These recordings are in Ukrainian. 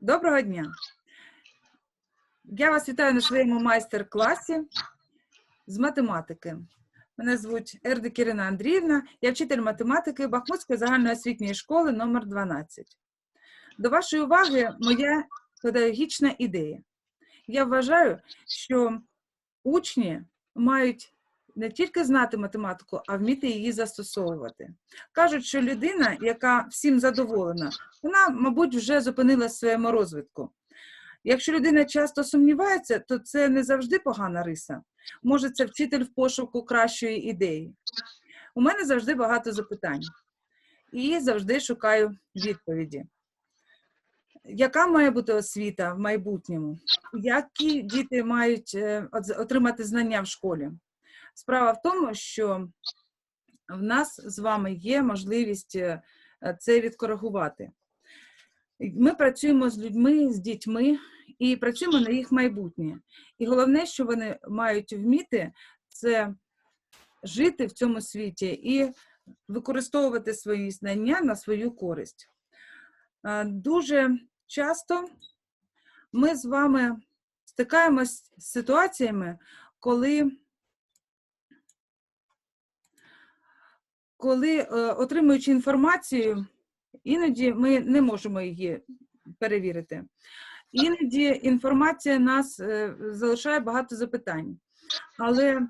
Доброго дня! Я вас вітаю на своєму майстер-класі з математики. Мене звуть Ердик Ірина Андріївна, я вчитель математики Бахмутської загальноосвітньої школи номер 12. До вашої уваги моя педагогічна ідея. Я вважаю, що учні мають не тільки знати математику, а вміти її застосовувати. Кажуть, що людина, яка всім задоволена, вона, мабуть, вже зупинилась в своєму розвитку. Якщо людина часто сумнівається, то це не завжди погана риса. Може, це вчитель в пошуку кращої ідеї. У мене завжди багато запитань і завжди шукаю відповіді. Яка має бути освіта в майбутньому? Які діти мають е, отримати знання в школі? Справа в тому, що в нас з вами є можливість е, це відкоригувати. Ми працюємо з людьми, з дітьми і працюємо на їх майбутнє. І головне, що вони мають вміти, це жити в цьому світі і використовувати свої знання на свою користь. Е, Дуже часто ми з вами стикаємось з ситуаціями, коли коли, е, отримуючи інформацію, іноді ми не можемо її перевірити. Іноді інформація нас е, залишає багато запитань, але е,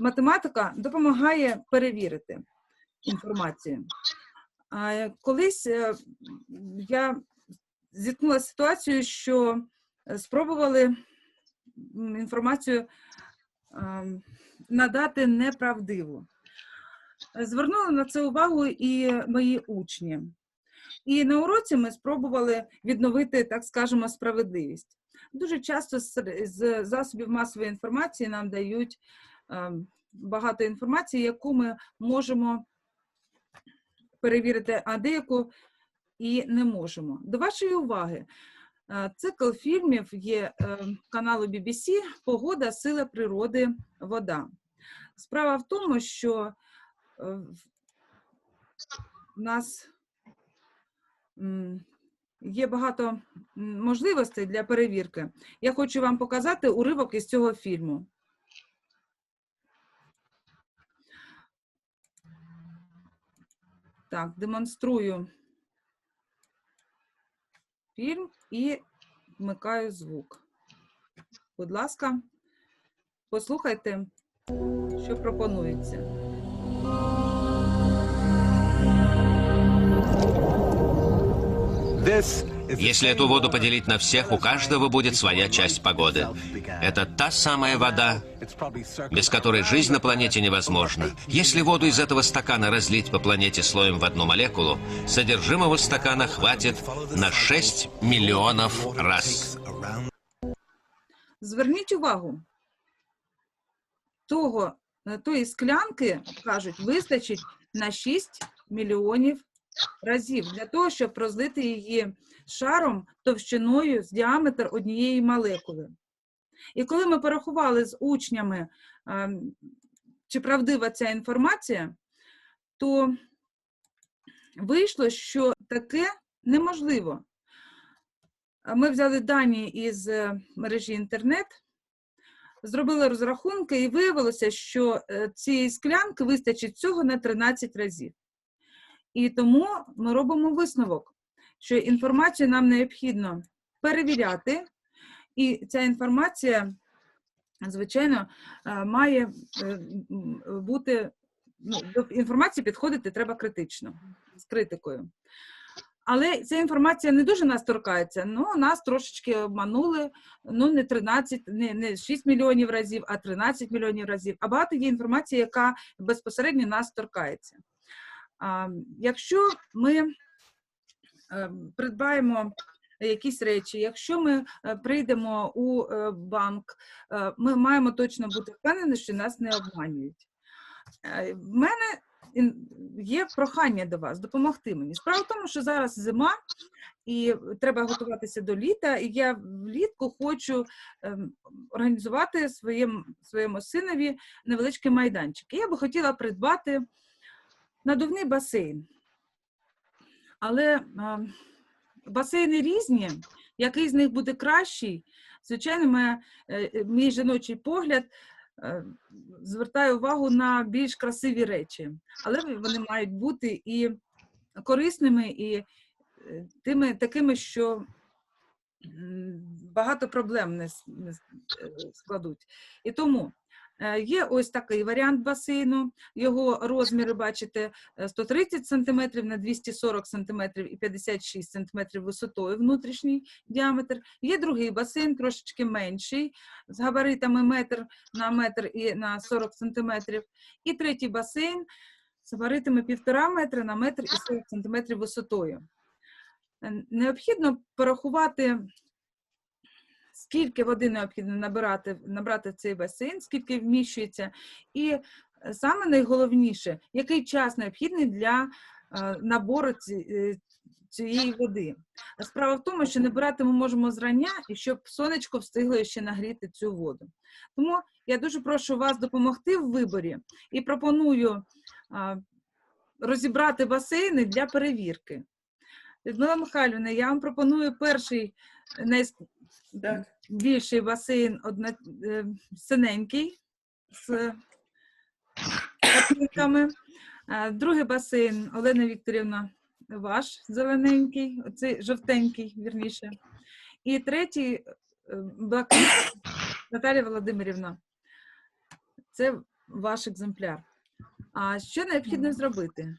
математика допомагає перевірити інформацію. Колись я зіткнулася з ситуацією, що спробували інформацію надати неправдиву. Звернули на це увагу і мої учні. І на уроці ми спробували відновити, так скажемо, справедливість. Дуже часто з засобів масової інформації нам дають е, багато інформації, яку ми можемо перевірити, а деяку і не можемо. До вашої уваги, е, цикл фільмів є е, каналу BBC Погода, сила природи, вода. Справа в тому, що в- в нас є багато можливостей для перевірки. Я хочу вам показати уривок із цього фільму. Так, демонструю фільм і вмикаю звук. Будь ласка, послухайте, що пропонується. Если эту воду поделить на всех, у каждого будет своя часть погоды. Это та самая вода, без которой жизнь на планете невозможна. Если воду из этого стакана разлить по планете слоем в одну молекулу, содержимого стакана хватит на 6 миллионов раз. Зверніть увагу, того, тої склянки, кажуть, вистачить на 6 мільйонів разів для того, щоб розлити її шаром товщиною з діаметр однієї молекули. І коли ми порахували з учнями, ем, чи правдива ця інформація, то вийшло, що таке неможливо. Ми взяли дані із е, мережі інтернет, зробили розрахунки, і виявилося, що е, цієї склянки вистачить цього на 13 разів. І тому ми робимо висновок, що інформацію нам необхідно перевіряти, і ця інформація, звичайно, е, має е, бути ну, до інформації підходити треба критично, з критикою. Але ця інформація не дуже нас торкається. Ну, нас трошечки обманули. Ну, не 13, не, не 6 мільйонів разів, а 13 мільйонів разів. А багато є інформації, яка безпосередньо нас торкається. А, якщо ми е, придбаємо якісь речі, якщо ми е, прийдемо у е, банк, ми маємо точно бути впевнені, що нас не обманюють. В мене є прохання до вас допомогти мені. Справа в тому, що зараз зима і треба готуватися до літа, і я влітку хочу ем, організувати своєму, своєму синові невеличкий майданчик. І я би хотіла придбати надувний басейн. Але ем, басейни різні, який з них буде кращий, звичайно, моя, е, е, мій жіночий погляд звертає увагу на більш красиві речі, але вони мають бути і корисними, і е, тими такими, що багато проблем не, е, складуть. І тому е, є ось такий варіант басейну. Його розміри, бачите, е, 130 см на 240 см і 56 см висотою внутрішній діаметр. Є другий басейн, трошечки менший, з габаритами метр на метр і на 40 см. І третій басейн з габаритами 1,5 метра на метр і 40 см висотою. Е, Необхідно порахувати, скільки води необхідно набирати, набрати в цей басейн, скільки вміщується, і е, саме найголовніше, який час необхідний для е, набору е, цієї води. Справа в тому, що набирати ми можемо зрання, і щоб сонечко встигло ще нагріти цю воду. Тому я дуже прошу вас допомогти в виборі і пропоную розібрати басейни для перевірки. Людмила Михайлівна, я вам пропоную перший Так. найбільший басейн одна, е, синенький з картинками. Другий басейн Олена Вікторівна, ваш зелененький, оцей жовтенький, вірніше. І третій е, блакитний Наталія Володимирівна. Це ваш екземпляр. А що необхідно зробити?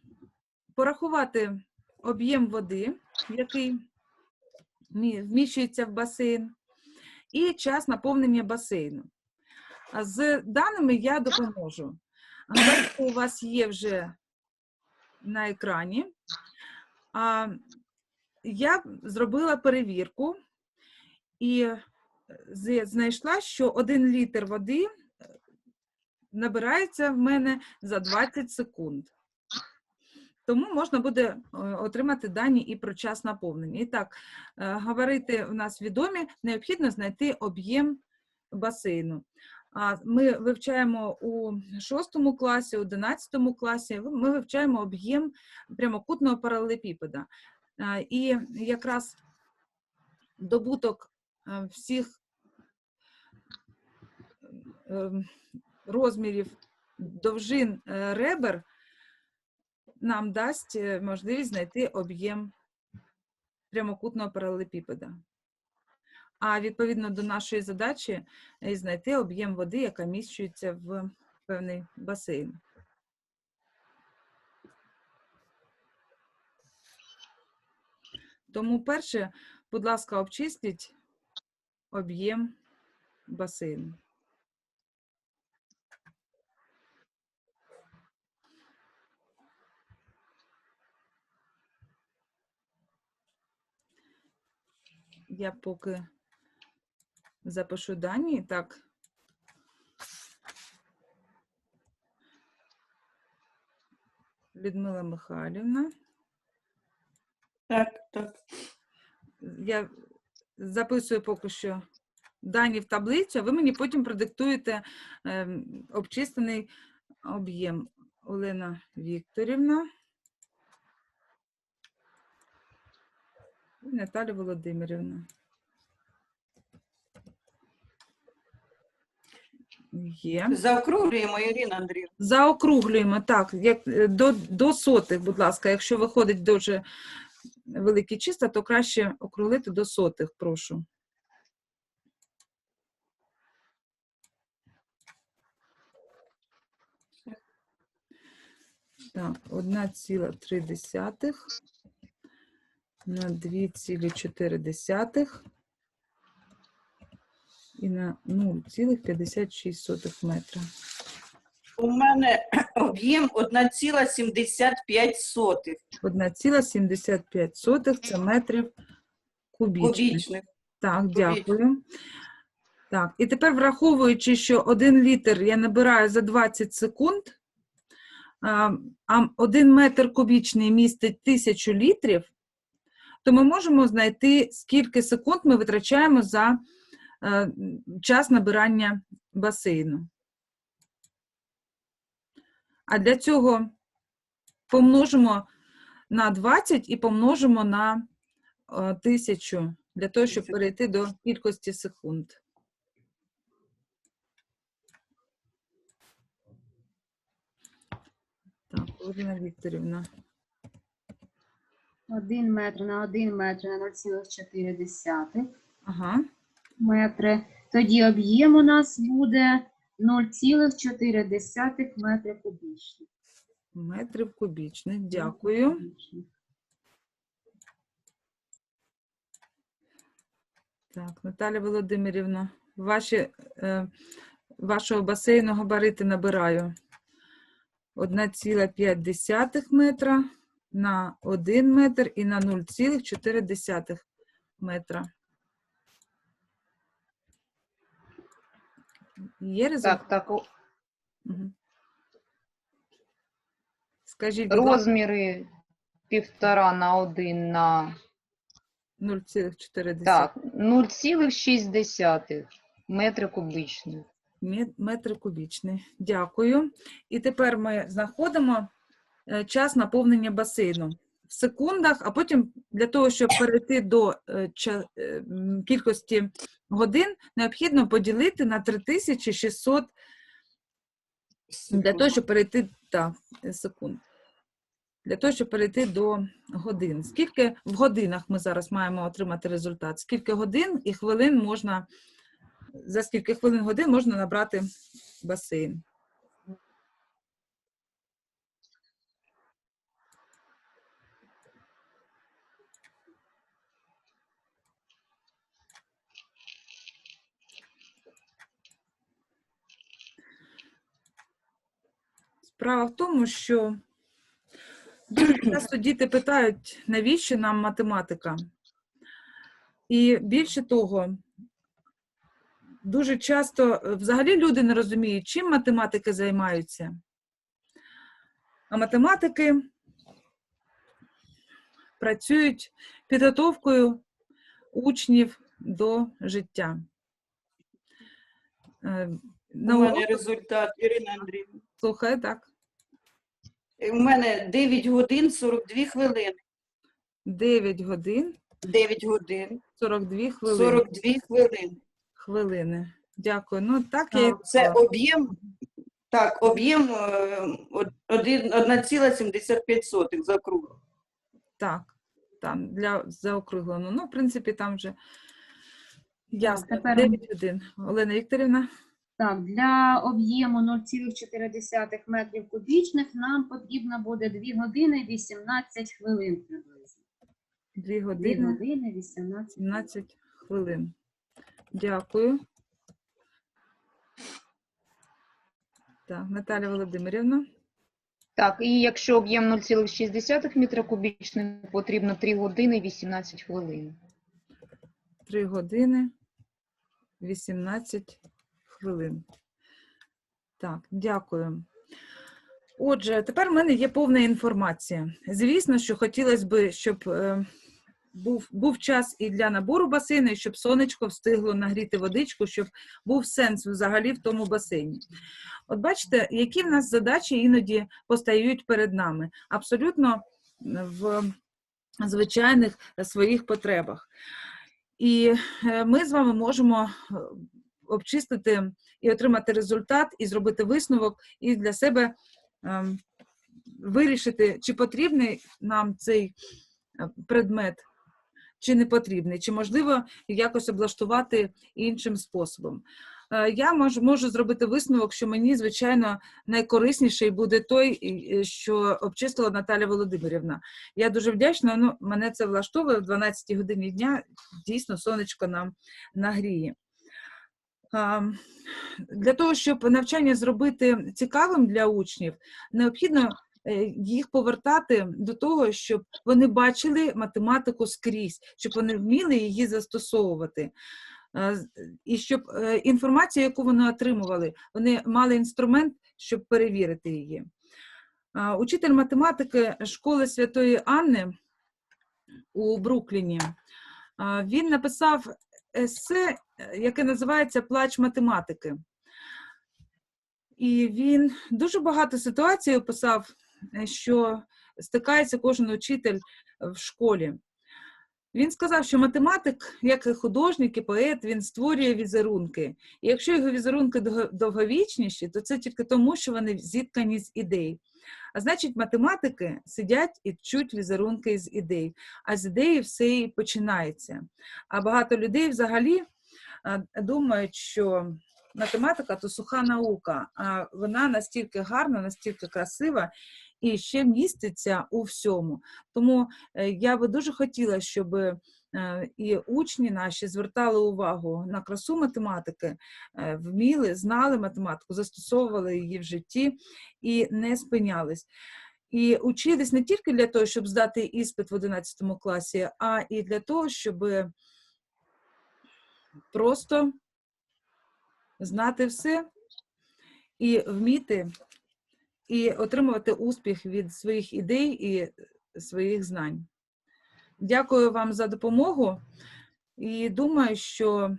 Порахувати об'єм води, який вміщується в басейн, і час наповнення басейну. З даними я допоможу. Графіки у вас є вже на екрані. Я зробила перевірку і е, знайшла, що один літр води набирається в мене за 20 секунд. Тому можна буде е, отримати дані і про час наповнення. І так, е, габарити у нас відомі, необхідно знайти об'єм басейну. А Ми вивчаємо у 6 класі, 11 класі, ми вивчаємо об'єм прямокутного паралелепіпеда. І якраз добуток е, всіх е, розмірів довжин е, ребер нам дасть е, можливість знайти об'єм прямокутного паралелепіпеда. А відповідно до нашої задачі е, знайти об'єм води, яка міщується в певний басейн. Тому перше, будь ласка, обчисліть об'єм басейну. Я поки запишу дані. Так. Людмила Михайлівна. Так, так. Я записую поки що дані в таблицю, а ви мені потім продиктуєте ем, обчислений об'єм. Олена Вікторівна. Наталя Володимирівна. Є. Заокруглюємо, Ірина Андріївна. Заокруглюємо, так, як, е, до, до сотих, будь ласка. Якщо виходить дуже великі числа, то краще округлити до сотих, прошу. Так, 1,3 на 2,4 і на 0,56 метра. У мене об'єм 1,75 сотих 1,75 це метрів кубічних. кубічних. Так, Кубічних. дякую. Так, і тепер враховуючи, що 1 літр я набираю за 20 секунд, а а 1 метр кубічний містить 1000 літрів, то ми можемо знайти, скільки секунд ми витрачаємо за е, час набирання басейну. А для цього помножимо на 20 і помножимо на е, тисячу для того, щоб перейти до кількості секунд. Так, Володимира Вікторівна. 1 метр на 1 метр на 0,4 Ага. метри. Тоді об'єм у нас буде 0,4 метри кубічних. Метрів кубічних. Дякую. Так, Наталя Володимирівна, ваші, е, вашого басейну габарити набираю 1,5 метра на 1 метр і на 0,4 метра. Є результат? Так, так. Мгм. Скажіть, будь ласка, Розміри півтора на один на 0,4 так, 0,6 метри кубічних. Мет- метри кубічні. Дякую. І тепер ми знаходимо час наповнення басейну в секундах, а потім для того, щоб перейти до е, е, кількості годин, необхідно поділити на 3600 для того, щоб перейти так, е, секунд. Для того, щоб перейти до годин. Скільки в годинах ми зараз маємо отримати результат? Скільки годин і хвилин можна, за скільки хвилин годин можна набрати басейн? Справа в тому, що дуже часто діти питають, навіщо нам математика? І більше того, дуже часто е, взагалі люди не розуміють, чим математики займаються. А математики працюють підготовкою учнів до життя. Е, На уроках- результат, Ірина Андріївна. Слухай, так. У мене 9 годин 42 хвилини. 9 годин 9 годин 42 хвилини. 42 хвилини. хвилини. Дякую. Ну, так я Це об'єм, так, об'єм е, од- один- 1,75 за круг. Так, там для заокруглено. Ну, в принципі, там вже ясно. 9 годин. Олена Вікторівна, Так, для об'єму 0,4 метрів кубічних нам потрібно буде 2 години 18 хвилин приблизно. 2 2 години години 18 хвилин. 17 хвилин. Дякую. Так, Наталя Володимирівна. Так, і якщо об'єм 0,6 метра кубічних, потрібно 3 години 18 хвилин. 3 години 18 хвилин. Так, дякую. Отже, тепер в мене є повна інформація. Звісно, що хотілося б, щоб е, був, був час і для набору басейну, і щоб сонечко встигло нагріти водичку, щоб був сенс взагалі в тому басейні. От бачите, які в нас задачі іноді постають перед нами, абсолютно в звичайних своїх потребах. І е, ми з вами можемо обчистити і отримати результат, і зробити висновок, і для себе ем, вирішити, чи потрібний нам цей е, предмет, чи не потрібний, чи можливо якось облаштувати іншим способом. Е, Я можу, можу зробити висновок, що мені, звичайно, найкорисніший буде той, що обчислила Наталя Володимирівна. Я дуже вдячна. Ну, мене це влаштовує в 12 годині дня. Дійсно, сонечко нам нагріє. Для того, щоб навчання зробити цікавим для учнів, необхідно е, їх повертати до того, щоб вони бачили математику скрізь, щоб вони вміли її застосовувати. І щоб е, інформацію, яку вони отримували, вони мали інструмент, щоб перевірити її. Учитель математики школи Святої Анни у Брукліні. Він написав есе, яке називається Плач математики. І він дуже багато ситуацій описав, е, що стикається кожен учитель в школі. Він сказав, що математик, як і художник, і поет, він створює візерунки. І якщо його візерунки довговічніші, то це тільки тому, що вони зіткані з ідей. А значить, математики сидять і чуть візерунки з ідей, а з ідеї все і починається. А багато людей взагалі думають, що математика то суха наука, а вона настільки гарна, настільки красива і ще міститься у всьому. Тому е, я би дуже хотіла, щоб е, і учні наші звертали увагу на красу математики, е, вміли, знали математику, застосовували її в житті і не спинялись. І учились не тільки для того, щоб здати іспит в 11 класі, а і для того, щоб просто знати все і вміти, і отримувати успіх від своїх ідей і своїх знань. Дякую вам за допомогу і думаю, що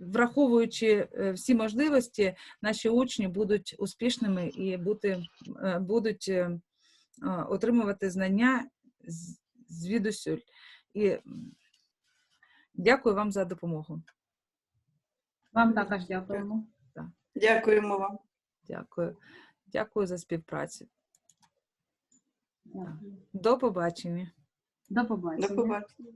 враховуючи е, всі можливості, наші учні будуть успішними і бути, е, будуть е, отримувати знання звідусюль. І дякую вам за допомогу. Вам також дякуємо. Дякуємо вам. Дякую. Дякую за співпрацю. Дякую. До побачення. До До побачення. побачення.